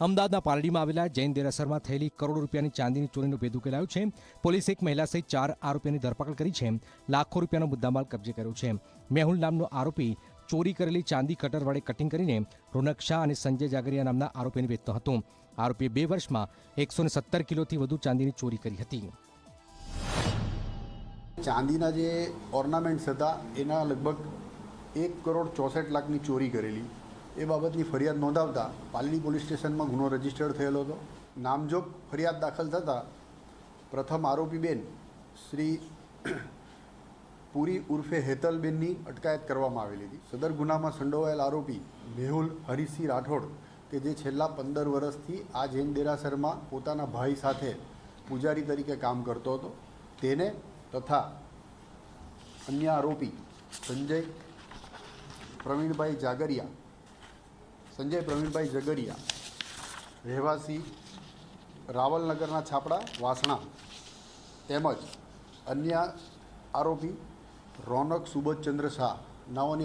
અમદાવાદના પાલડીમાં આવેલા જૈન દેરાસરમાં થયેલી કરોડો રૂપિયાની ચાંદીની ચોરીનો ભેદ ઉકેલાયો છે. પોલીસે એક મહિલા સહિત ચાર આરોપીઓની ધરપકડ કરી છે. લાખો રૂપિયાનો મુદ્દામાલ કબજે કર્યો છે. મેહુલ નામનો આરોપી ચોરી કરેલી ચાંદી કટર વડે કટિંગ કરીને રોનક શાહ અને સંજય જાગરિયા નામના આરોપીને વેચતો હતો. આરોપીએ બે વર્ષમાં એકસો સત્તર કિલોથી વધુ ચાંદીની ચોરી કરી હતી. ચાંદીના જે ઓર્નામેન્ટ્સ હતા, એના લગભગ એક કરોડ ચોસઠ લાખની ચોરી કરેલી. એ બાબતની ફરિયાદ નોંધાવતા પાલડી પોલીસ સ્ટેશનમાં ગુનો રજીસ્ટર્ડ થયેલો હતો. નામજોગ ફરિયાદ દાખલ થતાં પ્રથમ આરોપી બેન શ્રી પુરી ઉર્ફે હેતલબેનની અટકાયત કરવામાં આવેલી હતી. સદર ગુનામાં સંડોવાયેલ આરોપી મેહુલ હરિસિંહ રાઠોડ કે જે છેલ્લા પંદર વર્ષથી આ જૈન દેરાસરમાં પોતાના ભાઈ સાથે પૂજારી તરીકે કામ કરતો હતો. તેને તથા અન્ય આરોપી સંજય પ્રવીણભાઈ જાગરિયા સંજય પ્રવીણભાઈ જગરિયા રહેવાસી રાવલનગરના છાપડા વાસણા તેમજ અન્ય આરોપી રોનક સુબોધચંદ્ર શાહ નાઓની